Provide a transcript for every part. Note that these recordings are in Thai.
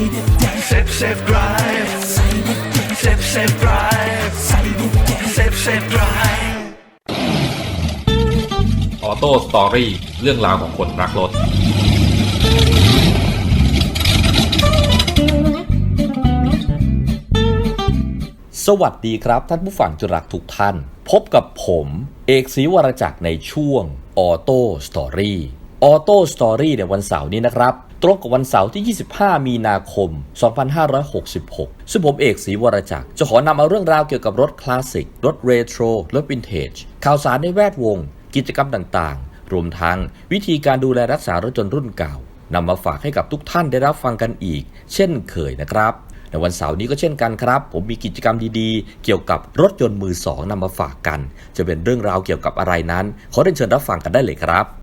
Sip Sip Drive Sip Sip Drive Sip Sip Drive ออโต้สตอรี่เรื่องราวของคนรักรถ สวัสดีครับท่านผู้ฟังจุรักทุกท่าน พบกับผมเอกศรีวรจักรในช่วงออโต้สตอรี่ออโต้สตอรี่ในวันเสาร์นี้นะครับ ตรงกับวันเสาร์ที่ 25 มีนาคม 2566ซึ่งผมเอกศรีวรจักร จะขอนำเอาเรื่องราวเกี่ยวกับรถคลาสสิก รถเรโทร รถวินเทจ ข่าวสารในแวดวง กิจกรรมต่างๆ รวมทั้งวิธีการดูแลรักษารถยนต์รุ่นเก่านำมาฝากให้กับทุกท่านได้รับฟังกันอีก เช่นเคยนะครับในวันเสาร์นี้ก็เช่นกันครับ ผมมีกิจกรรมดีๆ เกี่ยวกับรถยนต์มือสองนำมาฝากกัน จะเป็นเรื่องราวเกี่ยวกับอะไรนั้น ขอเรียนเชิญรับฟังกันได้เลยครับ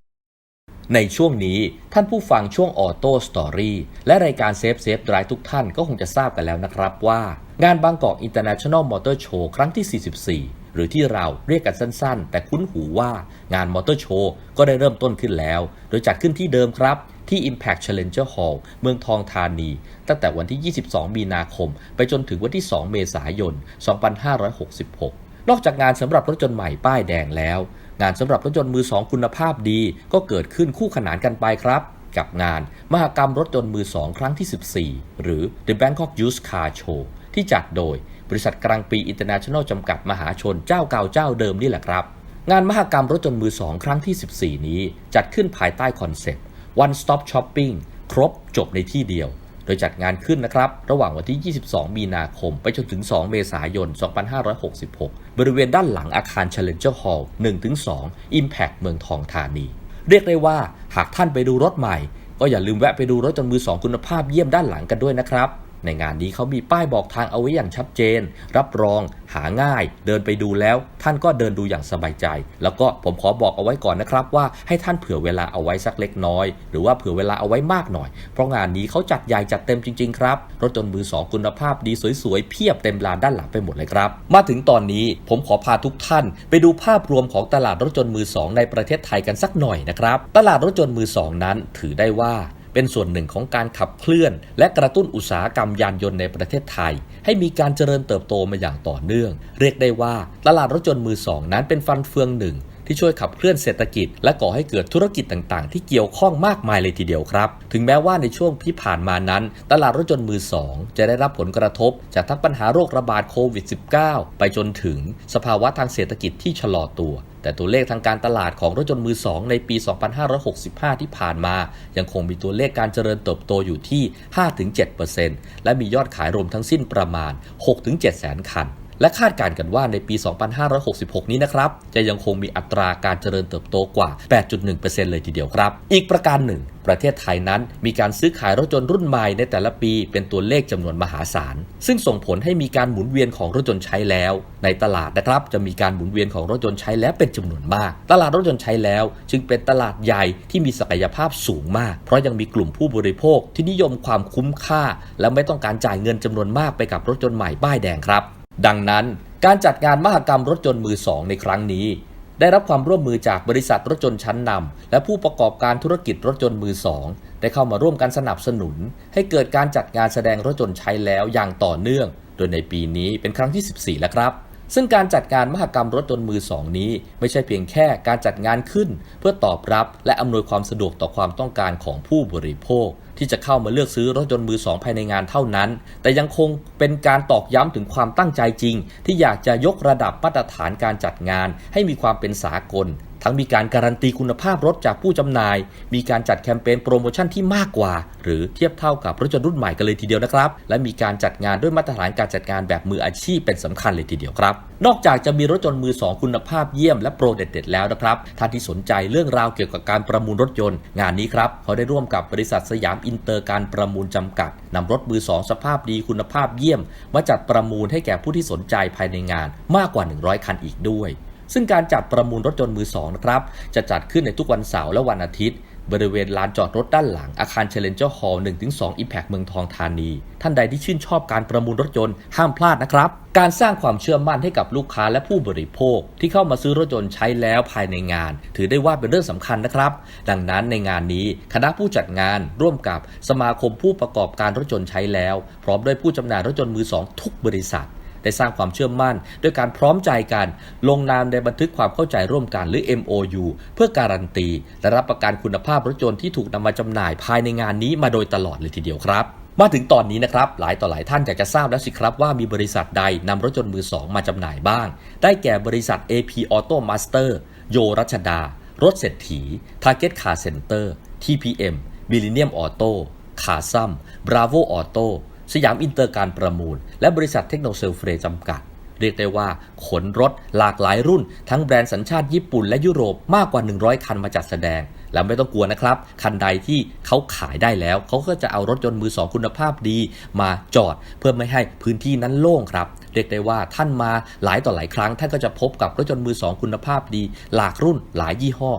ในช่วงนี้ท่านผู้ฟังช่วงออโต้สตอรี่และรายการเซฟเซฟไดรทุกท่านก็คงจะทราบกันแล้วนะครับว่า งานบางกอกอินเตอร์เนชั่นแนลมอเตอร์โชว์ครั้งที่ 44 หรือที่เราเรียกกันสั้นๆ แต่คุ้นหูว่างานมอเตอร์โชว์ก็ได้เริ่มต้นขึ้นแล้ว โดยจัดขึ้นที่เดิมครับที่ Impact Challenger Hall เมืองทองธานี ตั้งแต่วันที่ 22 มีนาคม ไปจนถึงวันที่ 2 เมษายน 2566 นอกจากงานสำหรับรถยนใหม่ป้ายแดงแล้ว งานสำหรับรถยนต์มือสองคุณภาพดี ก็เกิดขึ้นคู่ขนานกันไปครับ กับงานมหกรรมรถยนต์มือสองครั้งที่ 14 หรือ The Bangkok Used Car Show ที่จัดโดยบริษัทกลางปีอินเตอร์เนชั่นแนลจำกัดมหาชนเจ้าเก่าเจ้าเดิมนี่แหละครับ งานมหกรรมรถยนต์มือสองครั้งที่ 14 นี้จัดขึ้นภายใต้คอนเซ็ปต์ One Stop Shopping ครบจบในที่เดียว โดยจัดงานขึ้นนะครับ ระหว่างวันที่ 22 มีนาคม ไปจนถึง 2 เมษายน 2566 บริเวณด้านหลังอาคาร Challenger Hall 1-2 Impact เมืองทองธานี เรียกได้ว่าหากท่านไปดูรถใหม่ ก็อย่าลืมแวะไปดูรถจนมือสองคุณภาพเยี่ยมด้านหลังกันด้วยนะครับ ในงานนี้เขามีป้ายบอกทางเอาไว้อย่างชัดเจน รับรองหาง่าย เดินไปดูแล้ว ท่านก็เดินดูอย่างสบายใจ แล้วก็ผมขอบอกเอาไว้ก่อนนะครับว่าให้ท่านเผื่อเวลาเอาไว้สักเล็กน้อย หรือว่าเผื่อเวลาเอาไว้มากหน่อย เพราะงานนี้เขาจัดใหญ่จัดเต็มจริงๆครับ รถจนมือสองคุณภาพดีสวยๆเพียบเต็มลานด้านหลังไปหมดเลยครับ มาถึงตอนนี้ผมขอพาทุกท่าน ไปดูภาพรวมของตลาดรถยนต์มือสองในประเทศไทยกันสักหน่อยนะครับ ตลาดรถยนต์มือสองนั้นถือได้ว่า เป็นส่วนหนึ่งของการขับเคลื่อน และกระตุ้นอุตสาหกรรมยานยนต์ในประเทศไทย ให้มีการเจริญเติบโตมาอย่างต่อเนื่อง เรียกได้ว่าตลาดรถยนต์มือสองนั้นเป็นฟันเฟืองหนึ่ง ที่ช่วยขับเคลื่อนเศรษฐกิจ และก่อให้เกิดธุรกิจต่างๆ ที่เกี่ยวข้องมากมายเลยทีเดียวครับ ถึงแม้ว่าในช่วงที่ผ่านมานั้น ตลาดรถยนต์มือสองจะได้รับผลกระทบ จากทั้งปัญหาโรคระบาดโควิด -19 ไปจนถึงสภาวะทางเศรษฐกิจที่ชะลอตัวแต่ตัวเลขทางการตลาดของรถยนต์มือสองในปี 2565 ที่ผ่านมา ยังคงมีตัวเลขการเจริญเติบโตอยู่ที่ 5-7%และมียอดขายรวมทั้งสิ้นประมาณ 6-7 แสนคัน และคาดการณ์กันว่าในปี 2566 นี้นะครับ จะยังคงมีอัตราการเจริญเติบโตกว่า 8.1%เลยทีเดียวครับ อีกประการหนึ่ง ประเทศไทยนั้น มีการซื้อขายรถยนต์รุ่นใหม่ในแต่ละปีเป็นตัวเลขจำนวนมหาศาล ซึ่งส่งผลให้มีการหมุนเวียนของรถยนต์ใช้แล้ว ในตลาดนะครับ จะมีการหมุนเวียนของรถยนต์ใช้แล้วเป็นจำนวนมาก ตลาดรถยนต์ใช้แล้ว จึงเป็นตลาดใหญ่ที่มีศักยภาพสูงมาก เพราะยังมีกลุ่มผู้บริโภคที่นิยมความคุ้มค่า และไม่ต้องการจ่ายเงินจำนวนมากไปกับรถยนต์ใหม่ป้ายแดงครับ ดังนั้นการจัดงานมหกรรมรถยนต์มือสองในครั้งนี้ ได้รับความร่วมมือจากบริษัทรถยนต์ชั้นนำและผู้ประกอบการธุรกิจรถยนต์มือสองได้เข้ามาร่วมกันสนับสนุน ให้เกิดการจัดงานแสดงรถยนต์ใช้แล้วอย่างต่อเนื่อง โดยในปีนี้เป็นครั้งที่ 14 แล้วครับ ซึ่งการจัดงานมหกรรมรถยนต์มือสองนี้ ไม่ใช่เพียงแค่การจัดงานขึ้น เพื่อตอบรับและอำนวยความสะดวกต่อความต้องการของผู้บริโภค ที่จะเข้ามาเลือกซื้อรถยนต์มือสองภายในงานเท่านั้น แต่ยังคงเป็นการตอกย้ำถึงความตั้งใจจริง ที่อยากจะยกระดับมาตรฐานการจัดงาน ให้มีความเป็นสากล ทั้งมีการการันตีคุณภาพรถจากผู้จำหน่าย มีการจัดแคมเปญโปรโมชั่นที่มากกว่า หรือเทียบเท่ากับรถยนต์รุ่นใหม่กันเลยทีเดียวนะครับ และมีการจัดงานด้วยมาตรฐานการจัดงานแบบมืออาชีพเป็นสำคัญเลยทีเดียวครับ นอกจากจะมีรถยนต์มือสองคุณภาพเยี่ยมและโปรเด็ดๆแล้วนะครับท่านที่สนใจเรื่องราวเกี่ยวกับการประมูลรถยนต์ งานนี้ครับเขาได้ร่วมกับบริษัทสยามอินเตอร์การประมูลจำกัดนำรถมือสองสภาพดีคุณภาพเยี่ยม มาจัดประมูลให้แก่ผู้ที่สนใจภายในงานมากกว่า 100 คันอีกด้วย ซึ่งการจัดประมูลรถยนต์มือสองนะครับ จะจัดขึ้นในทุกวันเสาร์และวันอาทิตย์ บริเวณลานจอดรถด้านหลังอาคาร Challenger Hall 1-2 Impact เมืองทองธานี ท่านใดที่ชื่นชอบการประมูลรถยนต์ห้ามพลาดนะครับการสร้างความเชื่อมั่นให้กับลูกค้าและผู้บริโภค ที่เข้ามาซื้อรถยนต์ใช้แล้วภายในงาน ถือได้ว่าเป็นเรื่องสำคัญนะครับ ดังนั้นในงานนี้คณะผู้จัดงานร่วมกับสมาคมผู้ประกอบการรถยนต์ใช้แล้ว พร้อมด้วยผู้จำหน่ายรถยนต์มือสองทุกบริษัท ได้สร้างความเชื่อมั่น ด้วยการพร้อมใจกันลงนามในบันทึกความเข้าใจร่วมกันหรือ MOU เพื่อการันตี และรับประกันคุณภาพรถยนต์ที่ถูกนำมาจำหน่ายภายในงานนี้มาโดยตลอดเลยทีเดียวครับมาถึงตอนนี้นะครับ หลายต่อหลายท่านอยากจะทราบแล้วสิครับว่ามีบริษัทใดนำรถยนต์มือสองมาจำหน่ายบ้าง ได้แก่บริษัท AP Auto Master โยรัชดา รถเศรษฐี Target Car Center TPM Millennium Auto ขาซัม Bravo Auto สยามอินเตอร์การประมูล และบริษัทเทคโนเซลเฟรจำกัด เรียกได้ว่าขนรถหลากหลายรุ่น ทั้งแบรนด์สัญชาติญี่ปุ่นและยุโรปมากกว่า 100 คันมาจัดแสดง แล้วไม่ต้องกลัวนะครับ คันใดที่เขาขายได้แล้ว เขาก็จะเอารถยนต์มือสองคุณภาพดี มาจอด เพื่อไม่ให้พื้นที่นั้นโล่งครับเรียกได้ว่าท่านมาหลายต่อหลายครั้งท่านก็จะพบกับรถยนต์มือสองคุณภาพดี หลากรุ่นหลายยี่ห้อ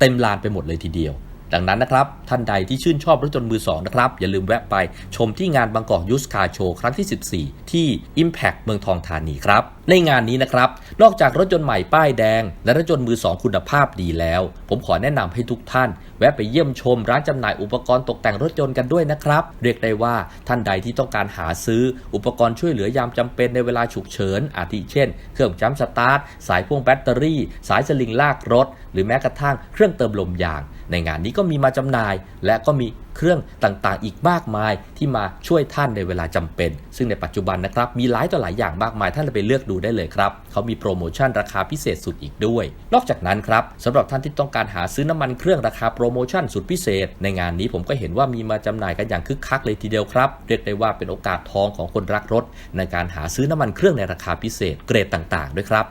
เต็มลานไปหมดเลยทีเดียว ดังนั้นนะครับท่านใดที่ชื่นชอบรถยนต์มือสองนะครับ อย่าลืมแวะไปชมที่งานบางกอกยูสคาโชว์ครั้งที่ 14 ที่ Impact เมืองทองธานีครับ ในงานนี้นะครับ นอกจากรถยนต์ใหม่ป้ายแดง และรถยนต์มือสองคุณภาพดีแล้ว ผมขอแนะนำให้ทุกท่าน แวะไปเยี่ยมชมร้านจำหน่ายอุปกรณ์ตกแต่งรถยนต์กันด้วยนะครับ เรียกได้ว่าท่านใดที่ต้องการหาซื้อ อุปกรณ์ช่วยเหลือยามจำเป็นในเวลาฉุกเฉิน อาทิเช่น เครื่องจัมป์สตาร์ท สายพ่วงแบตเตอรี่ สายสลิงลากรถ หรือแม้กระทั่งเครื่องเติมลมยาง ในงานนี้ก็มีมาจำหน่ายและก็มีเครื่องต่างๆ อีกมากมายที่มาช่วยท่านในเวลาจำเป็น ซึ่งในปัจจุบันนะครับ มีหลายต่อหลายอย่างมากมายท่านไปเลือกดูได้เลยครับ เขามีโปรโมชั่นราคาพิเศษสุดอีกด้วย นอกจากนั้นครับสำหรับท่านที่ต้องการหาซื้อน้ำมันเครื่องราคาโปรโมชั่นสุดพิเศษ ในงานนี้ผมก็เห็นว่ามีมาจำหน่ายกันอย่างคึกคักเลยทีเดียวครับ เรียกได้ว่าเป็นโอกาสทองของคนรักรถ ในการหาซื้อน้ำมันเครื่องในราคาพิเศษเกรดต่างๆ ด้วยครับ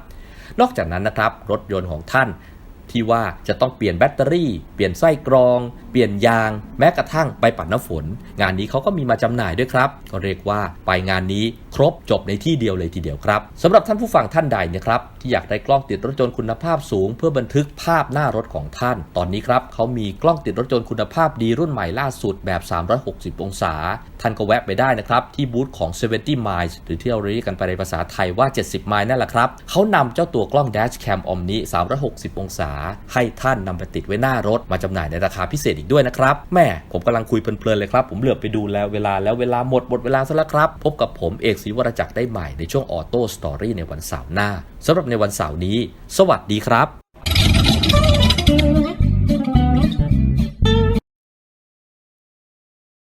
นอกจากนั้นนะครับรถยนต์ของท่านที่ว่าจะต้องเปลี่ยนแบตเตอรี่ เปลี่ยนไส้กรอง เปลี่ยนยาง แม้กระทั่งไปปัดน้ำฝน งานนี้เขาก็มีมาจำหน่ายด้วยครับก็เรียกว่าไปงานนี้ครบจบในที่เดียวเลยทีเดียวครับสำหรับท่านผู้ฟังท่านใดนะครับที่อยากได้กล้องติดรถยนต์คุณภาพสูง เพื่อบันทึกภาพหน้ารถของท่าน ตอนนี้ครับเขามีกล้องติดรถยนต์คุณภาพดีรุ่นใหม่ล่าสุดแบบ 360 องศา ท่านก็แวะไปได้นะครับที่บูธของ 70 miles หรือที่เราเรียกกันไปในภาษาไทยว่า 70 miles นั่นแหละครับเขานำเจ้าตัวกล้อง dash cam omni 360 องศา ให้ท่านนำไปติดไว้หน้ารถมาจำหน่ายในราคาพิเศษอีกด้วยนะครับแม่ผมกำลังคุยเพลินๆเลยครับ ผมเหลือบไปดูแล้วเวลาแล้วเวลาหมดหมดเวลาซะแล้วครับ พบกับผมเอกศรีวรจักรได้ใหม่ในช่วงออโต้สตอรี่ในวันเสาร์หน้าสำหรับในวันเสาร์นี้ สวัสดีครับ